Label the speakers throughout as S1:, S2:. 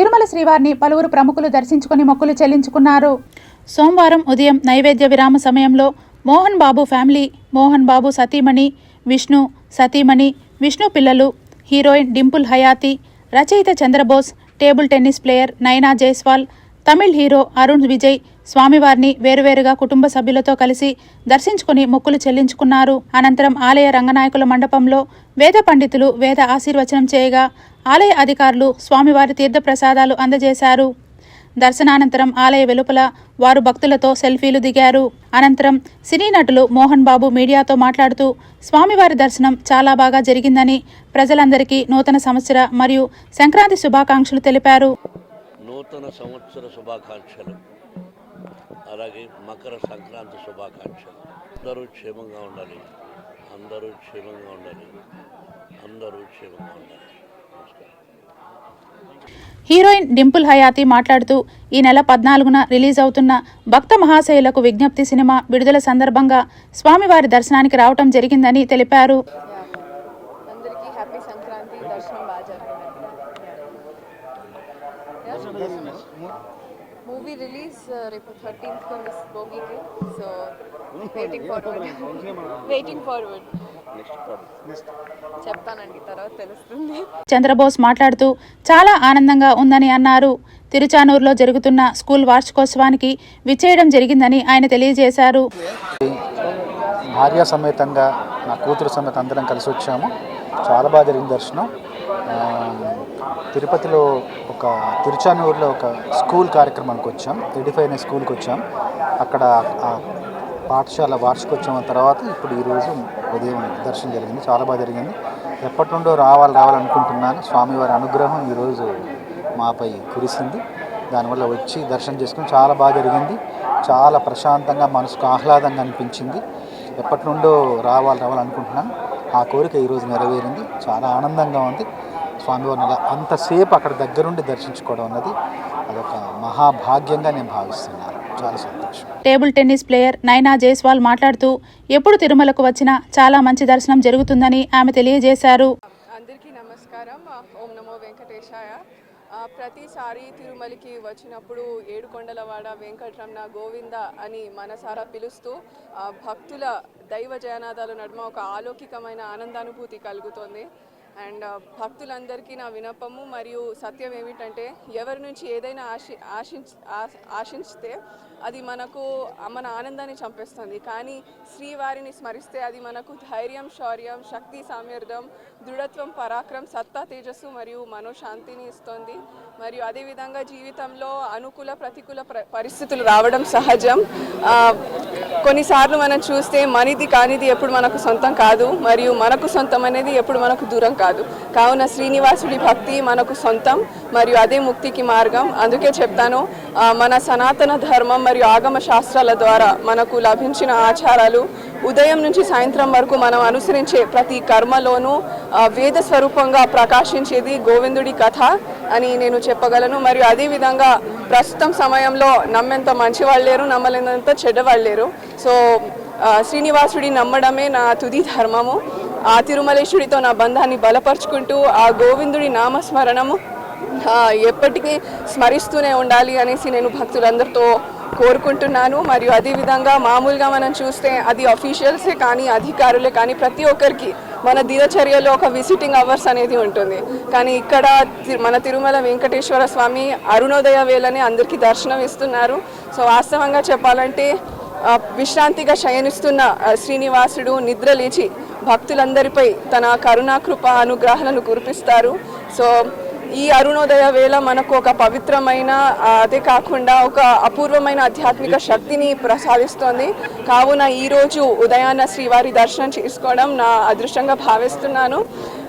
S1: తిరుమల శ్రీవారిని పలువురు ప్రముఖులు దర్శించుకుని మొక్కులు చెల్లించుకున్నారు. సోమవారం ఉదయం నైవేద్య విరామ సమయంలో మోహన్ బాబు ఫ్యామిలీ మోహన్ బాబు సతీమణి విష్ణు సతీమణి విష్ణు పిల్లలు హీరోయిన్ డింపుల్ హయాతి రచయిత Chandrabose table tennis player Naina Jaiswal Tamil hero Arun Vijay స్వామివారిని వేరువేరుగా కుటుంబ సభ్యులతో కలిసి దర్శించుకుని మొక్కులు చెల్లించుకున్నారు. అనంతరం ఆలయ రంగనాయకుల మండపంలో వేద పండితులు వేద ఆశీర్వచనం చేయగా ఆలయ అధికారులు స్వామివారి తీర్థప్రసాదాలు అందజేశారు. దర్శనానంతరం ఆలయ వెలుపల వారు భక్తులతో సెల్ఫీలు దిగారు. అనంతరం సినీ నటులు మోహన్ బాబు మీడియాతో మాట్లాడుతూ స్వామివారి దర్శనం చాలా బాగా జరిగిందని ప్రజలందరికీ నూతన సంవత్సర మరియు సంక్రాంతి శుభాకాంక్షలు తెలిపారు.
S2: నూతన సంవత్సర శుభాకాంక్షలు అలాగే మకర సంక్రాంతి శుభాకాంక్షలు. అందరూ క్షేమంగా ఉండాలి. అందరూ క్షేమంగా ఉండాలి. అందరూ క్షేమంగా ఉండాలి.
S1: హీరోయిన్ డింపుల్ హయాతి మాట్లాడుతూ ఈ నెల పద్నాలుగున రిలీజ్ అవుతున్న భక్త మహాశయులకు విజ్ఞప్తి సినిమా విడుదల సందర్భంగా స్వామివారి దర్శనానికి రావటం జరిగిందని తెలిపారు
S3: అందరికీ హ్యాపీ సంక్రాంతి దర్శనం బాగా జరిగింది మూవీ రిలీజ్ రేపు thirteenth miss భోగికి so waiting forward waiting forward చెప్తానండి తర్వాత తెలుస్తుంది.
S1: చంద్రబోస్ మాట్లాడుతూ చాలా ఆనందంగా ఉందని అన్నారు. తిరుచానూరులో జరుగుతున్న స్కూల్ వార్షికోత్సవానికి విచ్చేయడం జరిగిందని ఆయన తెలియజేశారు.
S4: భార్య సమేతంగా నా కూతురు సమేత అందరం కలిసి వచ్చాము. చాలా బాగా జరిగింది దర్శనం. తిరుపతిలో ఒక తిరుచానూరులో ఒక స్కూల్ కార్యక్రమానికి వచ్చాం. ఎడిఫై అనే స్కూల్కి వచ్చాం. అక్కడ ఆ పాఠశాల వార్షికోత్సవం తర్వాత ఇప్పుడు ఈరోజు ఉదయం దర్శనం జరిగింది. చాలా బాగా జరిగింది. ఎప్పటి నుండో రావాలి రావాలనుకుంటున్నాను. స్వామివారి అనుగ్రహం ఈరోజు మాపై కురిసింది. దానివల్ల వచ్చి దర్శనం చేసుకుని చాలా బాగా జరిగింది. చాలా ప్రశాంతంగా మనసుకు ఆహ్లాదంగా అనిపించింది. ఎప్పటి నుండో రావాలి రావాలనుకుంటున్నాను. ఆ కోరిక ఈరోజు నెరవేరింది. చాలా ఆనందంగా ఉంది. స్వామివారిని అంతసేపు అక్కడ దగ్గరుండి దర్శించుకోవడం అన్నది అదొక మహాభాగ్యంగా నేను భావిస్తున్నాను. చాలా సంతోషం.
S1: Table tennis player Naina Jaiswal మాట్లాడుతూ ఎప్పుడు తిరుమలకు వచ్చినా చాలా మంచి దర్శనం జరుగుతుందని ఆమె తెలియజేశారు.
S3: అందరికీ నమస్కారం. ఓం నమో వెంకటేశాయ. ప్రతిసారి తిరుమలకి వచ్చినప్పుడు ఏడుకొండలవాడ వెంకటరమణ గోవింద అని మనసారా పిలుస్తూ భక్తుల దైవ జయనాదాల నడుమ ఒక ఆలౌకికమైన ఆనందానుభూతి కలుగుతోంది. అండ్ భక్తులందరికీ నా వినపము మరియు సత్యం ఏమిటంటే ఎవరి నుంచి ఏదైనా ఆశి ఆశించ ఆశించితే అది మనకు మన ఆనందాన్ని చంపేస్తుంది. కానీ శ్రీవారిని స్మరిస్తే అది మనకు ధైర్యం శౌర్యం శక్తి సామర్థ్యం దృఢత్వం పరాక్రమం సత్తా తేజస్సు మరియు మనోశాంతిని ఇస్తుంది. మరియు అదేవిధంగా జీవితంలో అనుకూల ప్రతికూల ప్ర- పరిస్థితులు రావడం సహజం. కొన్నిసార్లు మనం చూస్తే మనది కానిది ఎప్పుడు మనకు సొంతం కాదు మరియు మనకు సొంతం అనేది ఎప్పుడు మనకు దూరం కాదు. కావున శ్రీనివాసుడి భక్తి మనకు సొంతం మరియు అదే ముక్తికి మార్గం. అందుకే చెప్తాను మన సనాతన ధర్మం మరియు ఆగమ శాస్త్రాల ద్వారా మనకు లభించిన ఆచారాలు ఉదయం నుంచి సాయంత్రం వరకు మనం అనుసరించే ప్రతి కర్మలోనూ వేద స్వరూపంగా ప్రకాశించేది గోవిందుడి కథ అని నేను చెప్పగలను. మరియు అదేవిధంగా ప్రస్తుతం సమయంలో నమ్మేంత మంచి వాళ్ళు లేరు నమ్మలేనంత చెడ్డవాళ్ళు లేరు. సో ఆ, శ్రీనివాసుడి నమ్మడమే నా తుది ధర్మము. ఆ తిరుమలేశ్వరితో నా బంధాన్ని బలపరుచుకుంటూ ఆ గోవిందుడి నామస్మరణము ఎప్పటికీ స్మరిస్తూనే ఉండాలి అనేసి నేను భక్తులందరితో కోరుకుంటున్నాను. మరియు అదేవిధంగా మామూలుగా మనం చూస్తే అది అఫీషియల్సే కానీ అధికారులే కానీ ప్రతి ఒక్కరికి మన దినచర్యలో ఒక విజిటింగ్ అవర్స్ అనేది ఉంటుంది. కానీ ఇక్కడ తి- మన తిరుమల వెంకటేశ్వర స్వామి అరుణోదయ వేళనే అందరికీ దర్శనం ఇస్తున్నారు సో వాస్తవంగా చెప్పాలంటే విశ్రాంతిగా శయనిస్తున్న శ్రీనివాసుడు నిద్ర లేచి భక్తులందరిపై తన కరుణాకృప అనుగ్రహాలను కురిపిస్తారు. సో ఈ అరుణోదయ వేళ మనకు ఒక పవిత్రమైన అదే కాకుండా ఒక అపూర్వమైన ఆధ్యాత్మిక శక్తిని ప్రసాదిస్తోంది. కావున ఈరోజు ఉదయాన్న శ్రీవారి దర్శనం చేసుకోవడం నా అదృష్టంగా భావిస్తున్నాను.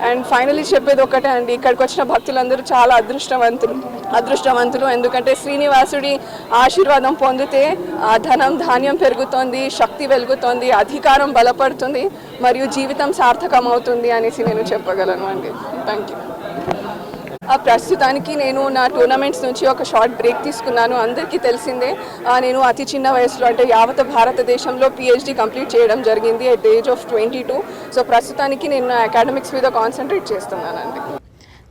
S3: అండ్ ఫైనలీ చెప్పేది ఒకటే అండి ఇక్కడికి వచ్చిన భక్తులందరూ చాలా అదృష్టవంతులు అదృష్టవంతులు. ఎందుకంటే శ్రీనివాసుడి ఆశీర్వాదం పొందితే ధనం ధాన్యం పెరుగుతోంది శక్తి వెలుగుతోంది అధికారం బలపడుతుంది మరియు జీవితం సార్థకం అవుతుంది అనేసి నేను చెప్పగలను అండి. థ్యాంక్ యూ ప్రస్తుతానికి నేను నా టోర్నమెంట్స్ నుంచి ఒక షార్ట్ బ్రేక్ తీసుకున్నాను. అందరికీ తెలిసిందే నేను అతి చిన్న వయసులో అంటే యావత్ భారతదేశంలో పిహెచ్డి కంప్లీట్ చేయడం జరిగింది at the age of twenty two so ప్రస్తుతానికి నేను నా అకాడమిక్స్ మీద కాన్సన్ట్రేట్ చేస్తున్నానండి.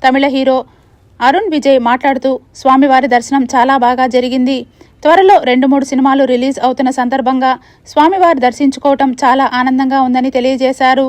S1: తమిళ హీరో అరుణ్ విజయ్ మాట్లాడుతూ స్వామివారి దర్శనం చాలా బాగా జరిగింది. త్వరలో రెండు మూడు సినిమాలు రిలీజ్ అవుతున్న సందర్భంగా స్వామివారి దర్శించుకోవటం చాలా ఆనందంగా ఉందని తెలియజేశారు.